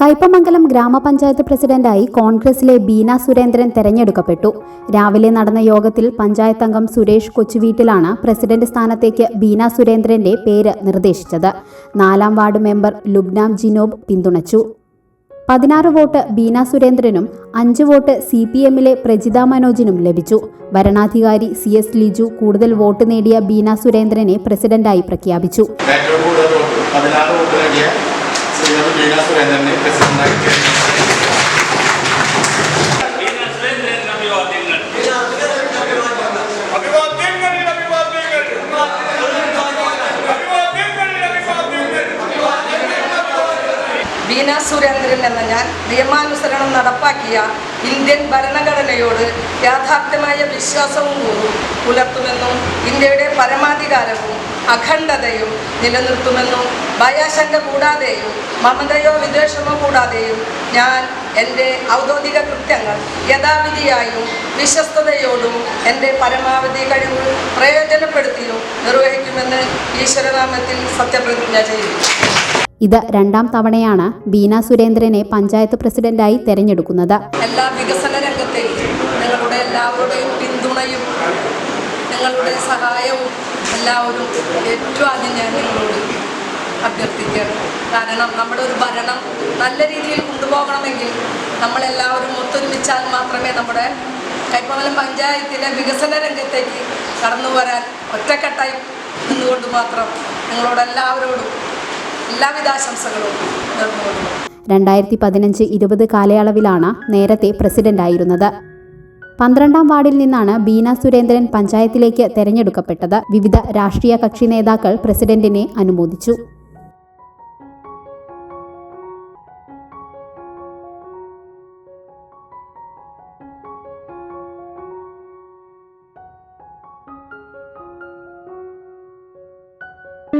Kaipamangalam ഗ്രാമപഞ്ചായത്ത് പ്രസിഡന്റായി കോൺഗ്രസിലെ ബീന സുരേന്ദ്രൻ തെരഞ്ഞെടുക്കപ്പെട്ടു. രാവിലെ നടന്ന യോഗത്തിൽ പഞ്ചായത്ത് അംഗം സുരേഷ് കൊച്ചുവീട്ടിലാണ് പ്രസിഡന്റ് സ്ഥാനത്തേക്ക് ബീന സുരേന്ദ്രന്റെ പേര് നിർദ്ദേശിച്ചത്. നാലാം വാർഡ് മെമ്പർ ലുബ്നാം ജിനോബ് പിന്തുണച്ചു. പതിനാറ് വോട്ട് ബീന സുരേന്ദ്രനും അഞ്ച് വോട്ട് സി പി എമ്മിലെ പ്രജിത മനോജിനും ലഭിച്ചു. വരണാധികാരി സി എസ് ലിജു കൂടുതൽ വോട്ട് നേടിയ ബീന സുരേന്ദ്രനെ പ്രസിഡന്റായി പ്രഖ്യാപിച്ചു. ഏറ്റവും കൂടുതൽ വോട്ട് പതിനാറ് വോട്ട് നേടിയ ശ്രീമതി ബീന സുരേന്ദ്രനെ പ്രസിഡന്റായി തിരഞ്ഞെടുത്തു അഭിവാദ്യങ്ങൾ അഭിവാദ്യങ്ങൾ അഭിവാദ്യങ്ങൾ അഭിവാദ്യങ്ങൾ ബീന സുരേന്ദ്രൻ എന്ന ഞാൻ നിയമാനുസരണം നടപ്പാക്കിയ ഇന്ത്യൻ ഭരണഘടനയോട് യാഥാർത്ഥ്യമായ വിശ്വാസവും കൂറും പുലർത്തുമെന്നും ഇന്ത്യയുടെ പരമാധികാരവും അഖണ്ഡതയും നിലനിർത്തുമെന്നും ഭയാശങ്ക കൂടാതെയും മമതയോ വിദ്വേഷമോ കൂടാതെയും ഞാൻ എന്റെ ഔദ്യോഗിക കൃത്യങ്ങൾ യഥാവിധിയായും വിശ്വസ്തയോടും എന്റെ പരമാവധി കഴിവ് പ്രയോജനപ്പെടുത്തിയും നിർവഹിക്കുമെന്ന് ഈശ്വരനാമത്തിൽ സത്യപ്രതിജ്ഞ ചെയ്യുന്നു. ഇത് രണ്ടാം തവണയാണ് ബീന സുരേന്ദ്രനെ പഞ്ചായത്ത് പ്രസിഡന്റായി തെരഞ്ഞെടുക്കുന്നത്. എല്ലാ വികസന രംഗത്തെയും നിങ്ങളുടെ എല്ലാവരുടെയും പിന്തുണയും നിങ്ങളുടെ സഹായവും എല്ലാവരും ഏറ്റവും ആദ്യം ഞാൻ നിങ്ങളോട് കാരണം നമ്മുടെ ഒരു ഭരണം നല്ല രീതിയിൽ കൊണ്ടുപോകണമെങ്കിൽ നമ്മളെല്ലാവരും ഒത്തൊരുമിച്ചാൽ മാത്രമേ നമ്മുടെ കൈപ്പമലം പഞ്ചായത്തിലെ വികസന രംഗത്തേക്ക് കടന്നു വരാൻ ഒറ്റക്കെട്ടായി നിന്നുകൊണ്ട് മാത്രം നിങ്ങളോട് എല്ലാവരോടും എല്ലാവിധ ആശംസകളും നേർന്നുകൊള്ളുന്നു. രണ്ടായിരത്തി പതിനഞ്ച് ഇരുപത് കാലയളവിലാണ് നേരത്തെ പ്രസിഡന്റായിരുന്നത് പന്ത്രണ്ടാം വാർഡിൽ നിന്നാണ് ബീന സുരേന്ദ്രൻ പഞ്ചായത്തിലേക്ക് തെരഞ്ഞെടുക്കപ്പെട്ടത്. വിവിധ രാഷ്ട്രീയ കക്ഷി നേതാക്കൾ പ്രസിഡന്റിനെ അനുമോദിച്ചു.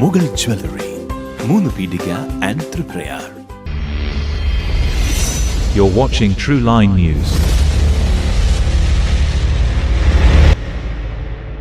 മുഗൾ ജ്വല്ലറി മൂന്ന് പീടിക and Thriprayar You're watching True Line News.